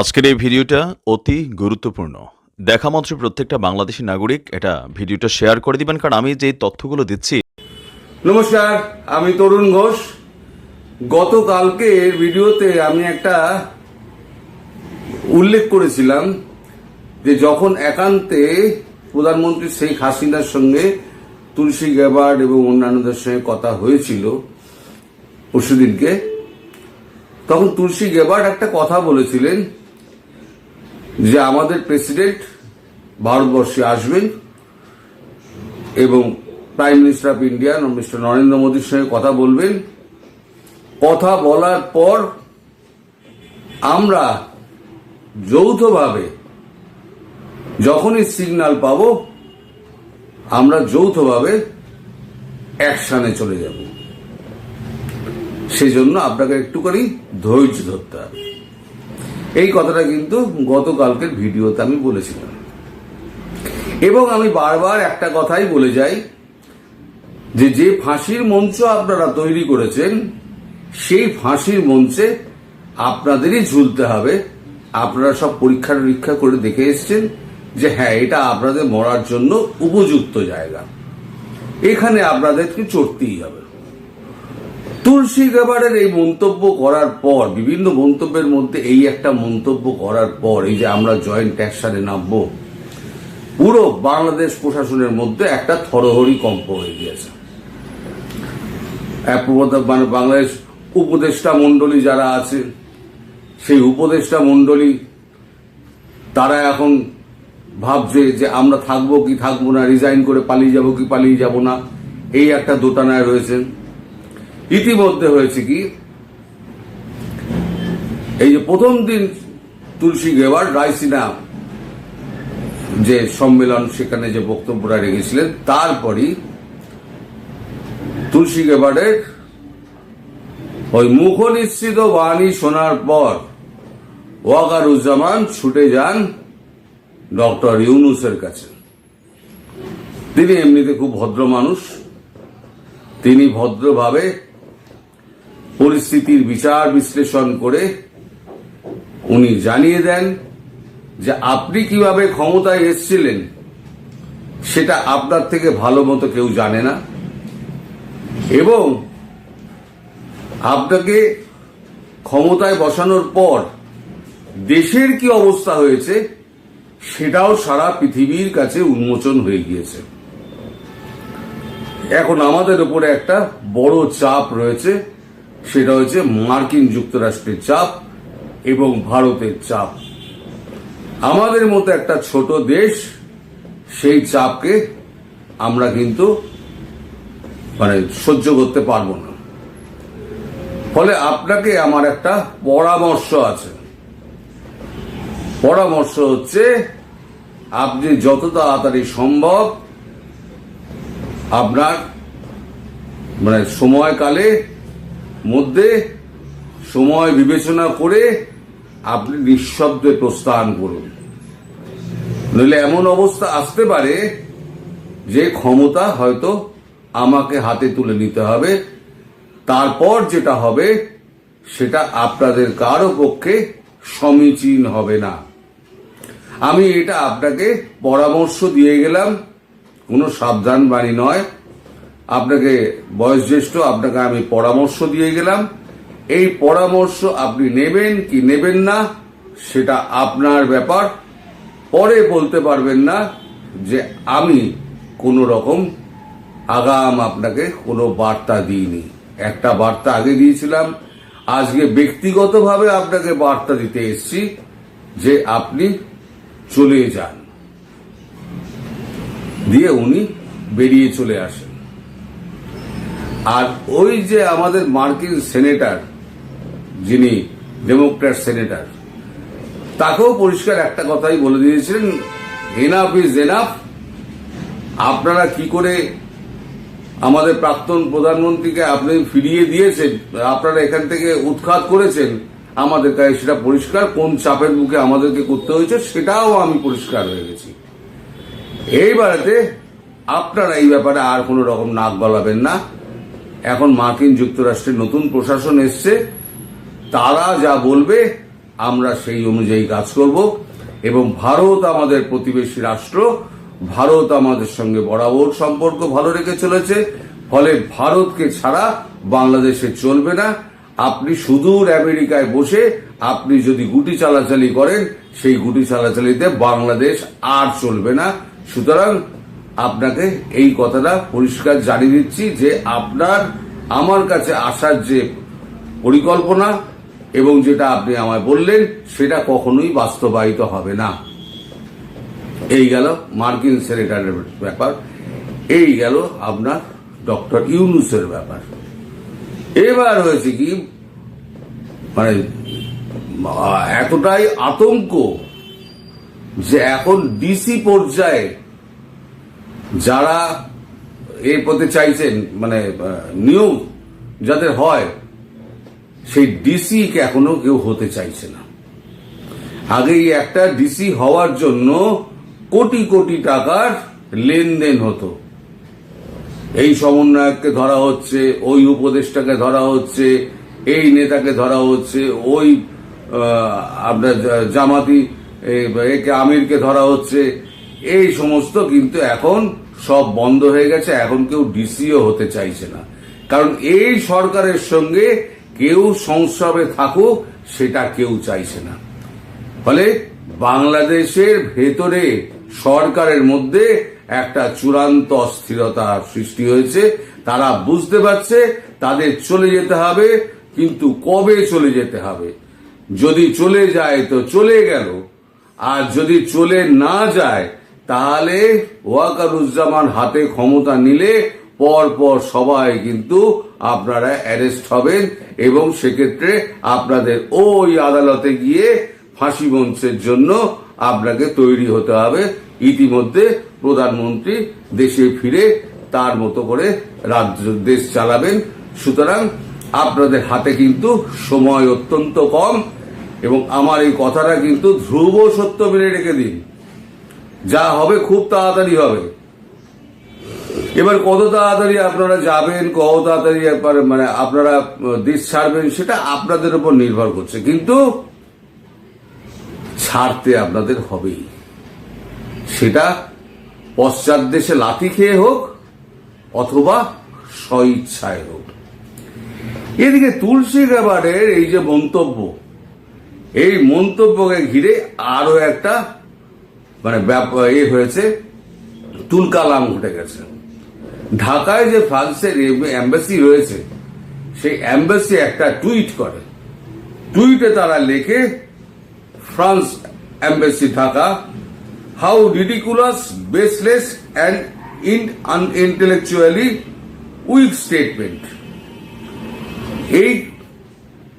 আজকের এই ভিডিওটা অতি গুরুত্বপূর্ণ। দেখা মাত্র প্রত্যেকটা বাংলাদেশি নাগরিক এটা ভিডিওটা শেয়ার করে দিবেন, কারণ আমি যে তথ্যগুলো দিচ্ছি। নমস্কার, আমি তরুণ ঘোষ। গতকালকের ভিডিওতে আমি একটা উল্লেখ করেছিলাম যে যখন একান্তে প্রধানমন্ত্রী শেখ হাসিনার সঙ্গে তুলসী গ্যাবার্ড এবং অন্যান্যদের সঙ্গে কথা হয়েছিল পরশুদিনকে, তখন তুলসী গেবার্ড একটা কথা বলেছিলেন যে আমাদের প্রেসিডেন্ট ভারতবর্ষে আসবেন এবং prime minister of India mister Narendra মোদীর সঙ্গে কথা বলবেন। কথা বলার পর আমরা যৌথভাবে যখনই সিগন্যাল পাব, আমরা যৌথভাবে অ্যাকশনে চলে যাব। সেজন্য আপনাকে একটুখানি ধৈর্য ধরতে হবে। এই কথাটা কিন্তু গতকালকের ভিডিওতে আমি বলেছিলাম। এবং আমি বারবার একটা কথাই বলে যাই যে যে ফাঁসির মঞ্চ আপনারা তৈরি করেছেন, সেই ফাঁসির মঞ্চে আপনাদেরই ঝুলতে হবে। আপনারা সব পরীক্ষা নিরীক্ষা করে দেখে এসছেন যে হ্যাঁ এটা আপনাদের মরার জন্য উপযুক্ত জায়গা। এখানে আপনাদেরকে চড়তেই হবে। তুলসী গ্যাবারের এই মন্তব্য করার পর, বিভিন্ন মন্তব্যের মধ্যে এই একটা মন্তব্য করার পর, এই যে আমরা জয়েন্ট ট্যাক্সারে নামবো, পুরো বাংলাদেশ প্রশাসনের মধ্যে একটা থরহরি কম্প হয়ে গিয়েছে। মানে বাংলাদেশ উপদেষ্টা মণ্ডলী যারা আছে, সেই উপদেষ্টা মণ্ডলী, তারা এখন ভাবছে যে আমরা থাকব কি থাকব না, রিজাইন করে পালিয়ে যাব কি পালিয়ে যাব না, এই একটা দোটানায় রয়েছে ইতিমধ্যে হয়েছে কি? এই যে প্রথম দিন তুলসী গেওয়ার রায়সিনা যে সম্মেলন সেখানে যে বক্তব্যটা রেখেছিলেন, তারপরই তুলসী গেবার্ডের ওই মুখ নিশ্চিত বাণী শোনার পর ওয়াকারুজ্জামান ছুটে যান ডক্টর ইউনুসের কাছে। তিনি এমনিতে খুব ভদ্র মানুষ, তিনি ভদ্রভাবে পরিস্থিতির বিচার বিশ্লেষণ করে উনি জানিয়ে দেন যে আপনি কীভাবে ক্ষমতায় এসেছিলেন, সেটা আপনার থেকে ভালো মতো কেউ জানে না। এবং আপনাকে ক্ষমতায় বসানোর পর দেশের কি অবস্থা হয়েছে, সেটাও সারা পৃথিবীর কাছে উন্মোচন হয়ে গিয়েছে। এখন আমাদের উপরে একটা বড় চাপ রয়েছে। সেটা হচ্ছে মার্কিন যুক্তরাষ্ট্রের চাপ এবং ভারতের চাপ। আমাদের মতো একটা ছোট দেশ, সেই চাপকে আমরা কিন্তু মানে সহ্য করতে পারব না। ফলে আপনাকে আমার একটা পরামর্শ আছে। পরামর্শ হচ্ছে, আপনি যত তাড়াতাড়ি সম্ভব আপনার মানে সময়কালে মধ্যে সময় বিবেচনা করে আপনি নিঃশব্দে প্রস্থান করুন। নইলে এমন অবস্থা আসতে পারে যে ক্ষমতা হয়তো আমাকে হাতে তুলে নিতে হবে। তারপর যেটা হবে, সেটা আপনাদের কারও পক্ষে সমীচীন হবে না। আমি এটা আপনাকে পরামর্শ দিয়ে গেলাম। কোনো সাবধান বাণী নয়। আপনাকে বয়োজ্যেষ্ঠ, আপনাকে আমি পরামর্শ দিয়ে গেলাম। এই পরামর্শ আপনি নেবেন কি নেবেন না, সেটা আপনার ব্যাপার। পরে বলতে পারবেন না যে আমি কোনো রকম আগাম আপনাকে কোনো বার্তা দিইনি। একটা বার্তা আগে দিয়েছিলাম। আজকে ব্যক্তিগতভাবে আপনাকে বার্তা দিতে এসেছি যে আপনি চলে যান। দিয়ে উনি বেরিয়ে চলে আসেন। আর ওই যে আমাদের মার্কিন সেনেটার, যিনি ডেমোক্র্যাট সেনেটার, তাকেও পরিষ্কার একটা কথাই বলে দিয়েছিলেন এনাফ ইজ এনাফ আপনারা কি করে আমাদের প্রাক্তন প্রধানমন্ত্রীকে আপনি ফিরিয়ে দিয়েছেন, আপনারা এখান থেকে উৎখাত করেছেন, আমাদের কাছে সেটা পরিষ্কার, কোন চাপের মুখে আমাদেরকে করতে হয়েছে সেটাও আমি পরিষ্কার হয়ে গেছি। এইবারেতে আপনারা এই ব্যাপারে আর কোনো রকম নাক গলাবেন না। এখন মার্কিন যুক্তরাষ্ট্রের নতুন প্রশাসন এসছে, তারা যা বলবে, আমরা সেই অনুযায়ী কাজ করব। এবং ভারত আমাদের প্রতিবেশী রাষ্ট্র, ভারত আমাদের সঙ্গে বরাবর সম্পর্ক ভালো রেখে চলেছে, ফলে ভারতকে ছাড়া বাংলাদেশে চলবে না। আপনি সুদূর আমেরিকায় বসে আপনি যদি গুটি চালাচালি করেন, সেই গুটি চালাচালিতে বাংলাদেশ আর চলবে না। সুতরাং আপনাকে এই কথাটা পরিষ্কার জানিয়ে দিচ্ছি যে আপনার, আমার কাছে আসার যে পরিকল্পনা এবং যেটা আপনি আমায় বললেন, সেটা কখনোই বাস্তবায়িত হবে না। এই গেল মার্কিন সেনেটারের ব্যাপার। এই গেল আপনার ডক্টর ইউনুসের ব্যাপার। এবার হয়েছে কি মানে এতটাই আতঙ্ক যে এখন ডিসি পর্যায়ে যারা এ পথে চাইছেন মানে নিয়োগ যাদের হয়, সেই ডিসি এখনও কেউ হতে চাইছে না। আগে একটা ডিসি হওয়ার জন্য কোটি কোটি টাকার লেনদেন হতো। এই সমন্বয়ককে ধরা হচ্ছে, ওই উপদেষ্টাকে ধরা হচ্ছে, এই নেতাকে ধরা হচ্ছে, ওই আপনার জামাতি একে আমিরকে ধরা হচ্ছে, এই সমস্ত কিন্তু এখন সব বন্ধ হয়ে গেছে, এখন কেউ ডিসিও হতে চাইছে না। কারণ এই সরকারের সঙ্গে কেউ সংসবে থাকুক, সেটা কেউ চাইছে না। ফলে বাংলাদেশের ভেতরে সরকারের মধ্যে একটা চূড়ান্ত অস্থিরতা সৃষ্টি হয়েছে। তারা বুঝতে পারছে, তাদের চলে যেতে হবে, কিন্তু কবে চলে যেতে হবে? যদি চলে যায় তো চলে গেল, আর যদি চলে না যায় তাহলে ওয়াকারুজ্জামান হাতে ক্ষমতা নিলে পর পর সবাই কিন্তু আপনারা অ্যারেস্ট হবেন এবং সেক্ষেত্রে আপনাদের ওই আদালতে গিয়ে ফাঁসি মঞ্চের জন্য আপনাকে তৈরি হতে হবে। ইতিমধ্যে প্রধানমন্ত্রী দেশে ফিরে তার মতো করে রাজ্য, দেশ চালাবেন। সুতরাং আপনাদের হাতে কিন্তু সময় অত্যন্ত কম এবং আমার এই কথাটা কিন্তু ধ্রুব সত্য মেনে রেখে দিন। যা হবে খুব তাড়াতাড়ি হবে। এবার কত তাড়াতাড়ি আপনারা যাবেন, কত তাড়াতাড়ি একবার মানে আপনারা দেশ ছাড়বেন, সেটা আপনাদের উপর নির্ভর করছে। কিন্তু ছাড়তে আপনাদের হবেই। সেটা পশ্চাৎ দেশে লাথি খেয়ে হোক অথবা স্বইচ্ছায় হোক। এদিকে তুলসী গ্যাবারের এই যে মন্তব্য, এই মন্তব্যকে ঘিরে আরও একটা মানে এ হয়েছে, তুলকালাম ঘটে গেছে। ঢাকায় যে ফ্রান্সের এম্বাসি রয়েছে, সেই অ্যাম্বাসি একটা টুইট করে। টুইটে তারা লেখে, France embassy Dhaka, how ridiculous, baseless, and in unintellectually weak statement. এই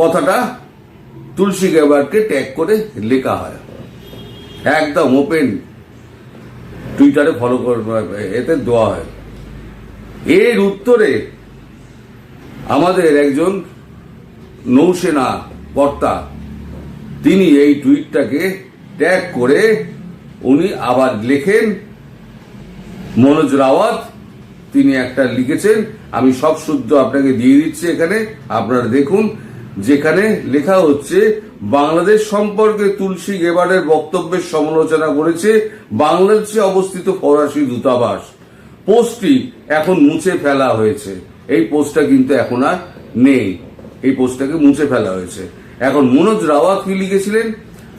কথাটা তুলসী গ্যাবারকে ট্যাগ করে লেখা হয়। একদম ওপেন টুইটারে ফলো করে, এতে দেওয়া হয়। এর উত্তরে আমাদের একজন নৌসেনা কর্তা, তিনি এই টুইটটাকে ট্যাগ করে উনি আবার লেখেন, মনোজ রাওয়াত, তিনি একটা লিখেছেন, আমি সব শুদ্ধ আপনাকে দিয়ে দিচ্ছি এখানে, আপনারা দেখুন, যেখানে লেখা হচ্ছে বাংলাদেশ সম্পর্কে তুলসী গেবারের বক্তব্যের সমালোচনা করেছে বাংলাদেশে অবস্থিত ফরাসি দূতাবাস। পোস্টটি এখন মুছে ফেলা হয়েছে। এই পোস্টটা কিন্তু এখন আর নেই। এই পোস্টটাকে মুছে ফেলা হয়েছে। এখন মনোজ রাওয়াত কি লিখেছিলেন?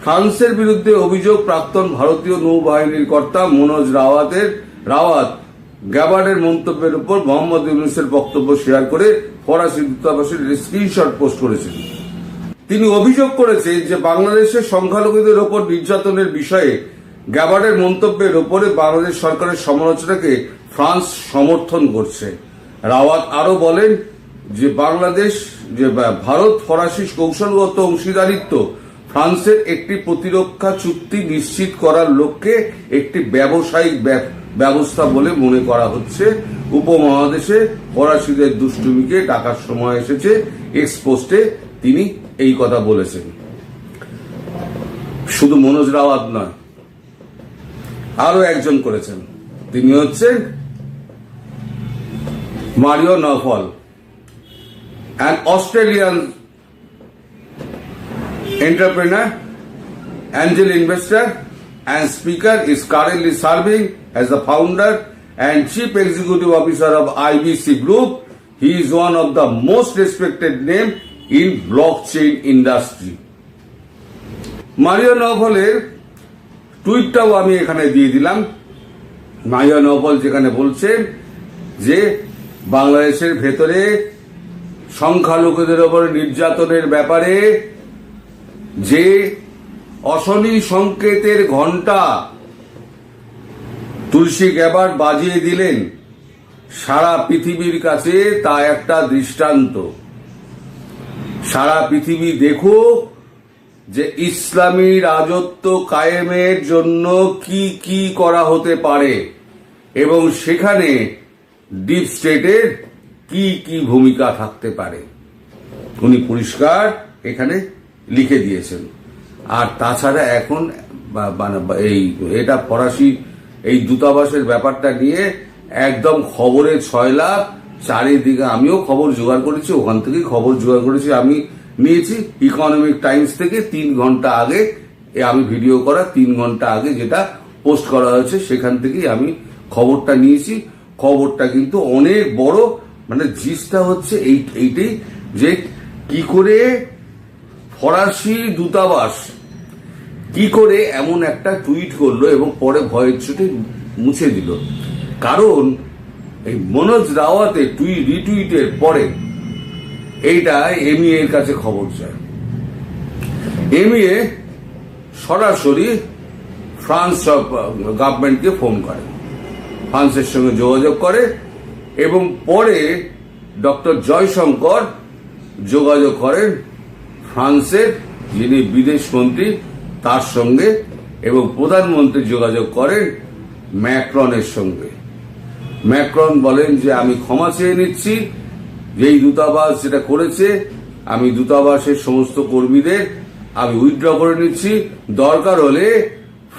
ফ্রান্সের বিরুদ্ধে অভিযোগ প্রাক্তন ভারতীয় নৌবাহিনীর কর্তা মনোজ রাওয়াতের রাওয়াত গ্যাবার্ডের মন্তব্যের উপর মোহাম্মদ ইউনুসের বক্তব্য শেয়ার করে ফরাসি দূতাবাসের স্ক্রিনশট পোস্ট করেছেন। তিনি অভিযোগ করেছেন যে বাংলাদেশের সংখ্যালঘুদের ওপর নির্যাতনের বিষয়ে গ্যাবার্ডের মন্তব্যের ওপরে বাংলাদেশ সরকারের সমালোচনাকে ফ্রান্স সমর্থন করছে। রাওয়াত আরও বলেন যে বাংলাদেশ, যে ভারত ফরাসি কৌশলগত অংশীদারিত্ব ফ্রান্সের একটি প্রতিরক্ষা চুক্তি নিশ্চিত করার লক্ষ্যে একটি ব্যবসায়িক ব্য- ব্যবস্থা বলে মনে করা হচ্ছে। উপমহাদেশে ফরাসিদের দুষ্টুমিকে ডাকার সময় এসেছে। এক্সপোস্টে তিনি এই কথা বলেছেন শুধু মনোজ রাওয়াত নয় আরও একজন করেছেন তিনি হচ্ছেন Mario Nawfal an Australian entrepreneur, angel investor, and speaker is currently serving as the founder and chief executive officer of IBC Group. He is one of the most respected name in blockchain industry. Mario নভলের টুইটটাও আমি এখানে দিয়ে দিলাম Mario নভল যেখানে বলছেন যে, বাংলাদেশের ভেতরে সংখ্যালঘুদের ওপর নির্যাতনের ব্যাপারে যে অশনি সংকেতের ঘণ্টা তুলসী গ্যাবার বাজিয়ে দিলেন সারা পৃথিবীর কাছে, তা একটা দৃষ্টান্ত সারা পৃথিবী দেখুক যে ইসলামী রাজত্ব কায়েমের জন্য কি কি করা হতে পারে এবং সেখানে ডিপ স্টেটের কি কি ভূমিকা থাকতে পারে। উনি পরিষ্কার এখানে লিখে দিয়েছেন। আর তাছাড়া এখন এই, এটা ফরাসি এই দূতাবাসের ব্যাপারটা নিয়ে একদম খবরে ছয় লাখ চারিদিকে আমিও খবর জোগাড় করেছি, ওখান থেকেই খবর জোগাড় করেছি। আমি নিয়েছি ইকোনমিক টাইমস থেকে তিন ঘণ্টা আগে আমি ভিডিও করা, তিন ঘণ্টা আগে যেটা পোস্ট করা হয়েছে, সেখান থেকেই আমি খবরটা নিয়েছি। খবরটা কিন্তু অনেক বড় মানে জিসটা হচ্ছে এই, এইটাই যে কি করে ফরাসি দূতাবাস কি করে এমন একটা টুইট করল এবং পরে ভয়ের চোটে মুছে দিল। কারণ এই মনোজ রাওয়াতে টুই, রিটুইটের পরে এইটা এমইএ এর কাছে খবর যায়। এ সরাসরি ফ্রান্স গভর্নমেন্টকে ফোন করে। ফ্রান্সের সঙ্গে যোগাযোগ করে এবং পরে ডক্টর জয়শঙ্কর যোগাযোগ করেন ফ্রান্সের, যিনি বিদেশ মন্ত্রী, তার সঙ্গে এবং প্রধানমন্ত্রী যোগাযোগ করেন ম্যাক্রনের সঙ্গে। ম্যাক্রন বলেন যে আমি ক্ষমা চেয়ে নিচ্ছি, যেই দূতাবাস যেটা করেছে, আমি দূতাবাসের সমস্ত কর্মীদের আমি উইথড্র করে নিচ্ছি। দরকার হলে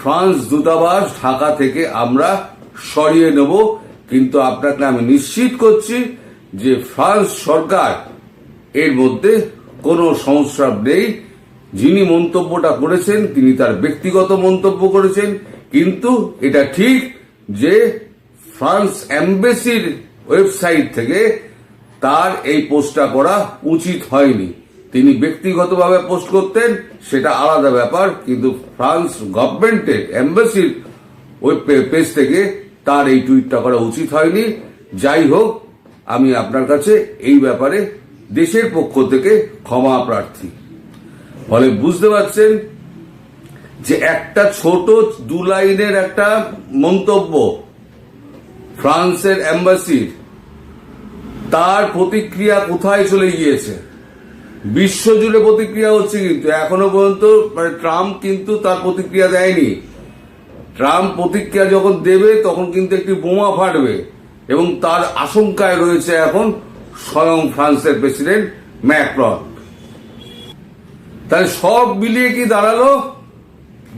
ফ্রান্স দূতাবাস ঢাকা থেকে আমরা সরিয়ে নেব। কিন্তু আপনাকে আমি নিশ্চিত করছি যে ফ্রান্স সরকার এর মধ্যে কোনো সংস্রাব নেই। যিনি মন্তব্যটা করেছেন, তিনি তার ব্যক্তিগত মন্তব্য করেছেন। কিন্তু এটা ঠিক যে ফ্রান্স এম্বাসির ওয়েবসাইট থেকে তার এই পোস্টটা করা উচিত হয়নি। তিনি ব্যক্তিগতভাবে পোস্ট করতেন, সেটা আলাদা ব্যাপার, কিন্তু ফ্রান্স গভর্নমেন্টের এম্বাসির ওই পেজ থেকে তার এই টুইটটা করা উচিত হয়নি। যাই হোক, আমি আপনার কাছে এই ব্যাপারে দেশের পক্ষ থেকে ক্ষমা প্রার্থী। ফলে বুঝতে পারছেন যে একটা ছোট দু লাইনের একটা মন্তব্য ফ্রান্সের এম্বাসির তার প্রতিক্রিয়া কোথায় চলে গিয়েছে? বিশ্বজুড়ে প্রতিক্রিয়া হচ্ছে কিন্তু, এখনও পর্যন্ত মানে ট্রাম্প কিন্তু তার প্রতিক্রিয়া দেয়নি। ট্রাম্প প্রতিক্রিয়া যখন দেবে, তখন কিন্তু একটি বোমা ফাটবে এবং তার আশঙ্কায় রয়েছে এখন স্বয়ং ফ্রান্সের প্রেসিডেন্ট ম্যাক্রন। তাহলে সব মিলিয়ে কি দাঁড়াল?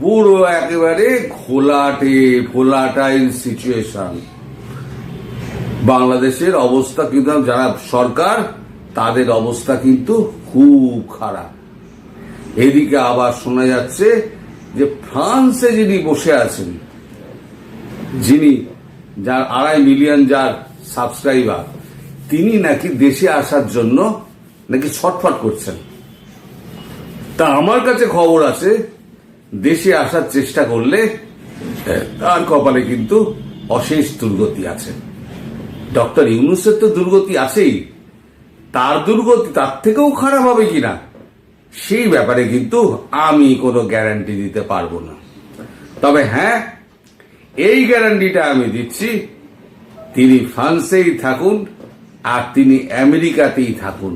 পুরো একেবারে ঘোলাটে ভোলাটাইল সিচুয়েশন বাংলাদেশের অবস্থা কিন্তু, যারা সরকার, তাদের অবস্থা কিন্তু খুব খারাপ। এদিকে আবার শোনা যাচ্ছে যে, ফ্রান্সে যিনি বসে আছেন, যিনি যার আড়াই মিলিয়ন যার সাবস্ক্রাইবার, তিনি নাকি দেশে আসার জন্য নাকি ছটফট করছেন। তা আমার কাছে খবর আছে, দেশে আসার চেষ্টা করলে তার কপালে কিন্তু অশেষ দুর্গতি আছে। ডক্টর ইউনুসের তো দুর্গতি আছেই। তার দুর্গতি তার থেকেও খারাপ হবে কিনা, সেই ব্যাপারে কিন্তু আমি কোনো গ্যারান্টি দিতে পারব না। তবে হ্যাঁ এই গ্যারান্টিটা আমি দিচ্ছি, তিনি ফ্রান্সেই থাকুন আর তিনি আমেরিকাতেই থাকুন।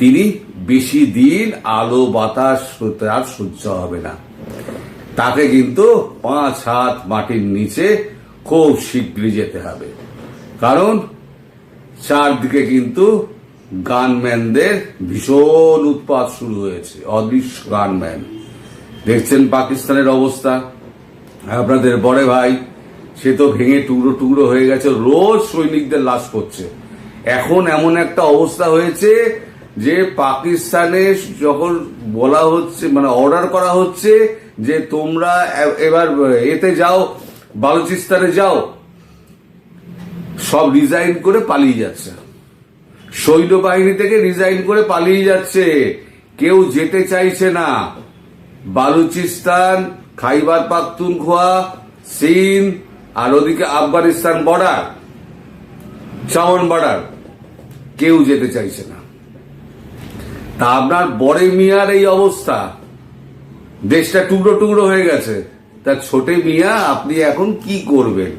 তিনি বেশি দিন আলো, বাতাস আর সহ্য হবে না। তাকে কিন্তু পাঁচ হাত মাটির নিচে খুব শীঘ্রই যেতে হবে। কারণ চারদিকে কিন্তু গানম্যানদের ভীষণ উৎপাত শুরু হয়েছে, অদৃশ্য গানম্যান। দেখছেন পাকিস্তানের অবস্থা? আপনাদের বড় ভাই, সে তো ভেঙে টুকরো টুকরো হয়ে গেছে, রোজ সৈনিকদের লাশ করছে এখন এমন একটা অবস্থা হয়েছে যে পাকিস্তানে যখন বলা হচ্ছে মানে অর্ডার করা হচ্ছে যে তোমরা এবার এতে যাও, বালুচিস্তানে যাও সব রিজাইন করে পালিয়ে যাচ্ছে। সৈন্যবাহিনী থেকে রিজাইন করে পালিয়ে যাচ্ছে। কেউ যেতে চাইছে না। বালুচিস্তান, খাইবার পাখতুনখোয়া চীন আর ওদিকে আফগানিস্তান বর্ডার চাওয়ান বর্ডার কেউ যেতে চাইছে না। তা আপনার বড়ে মিয়ার এই অবস্থা। দেশটা টুকরো টুকরো হয়ে গেছে। তা ছোটে মিয়া, আপনি এখন কি করবেন?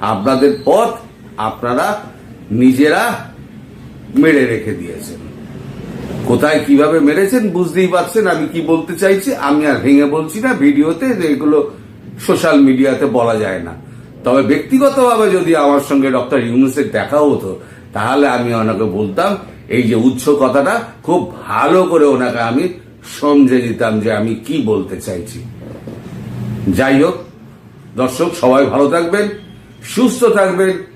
আপনাদের পথ আপনারা নিজেরা মেরে রেখে দিয়েছেন। কোথায় কীভাবে মেরেছেন বুঝতেই পারছেন? আমি কি বলতে চাইছি? আমি আর ভেঙে বলছি না। ভিডিওতে এগুলো সোশ্যাল মিডিয়াতে বলা যায় না। তবে ব্যক্তিগতভাবে যদি আমার সঙ্গে ডক্টর ইউনুসের দেখা হতো, তাহলে আমি ওনাকে বলতাম, এই যে উচ্চ কথাটা, খুব ভালো করে ওনাকে আমি সমঝে দিতাম যে আমি কি বলতে চাইছি। যাই হোক, দর্শক সবাই ভালো থাকবেন, সুস্থ থাকবেন।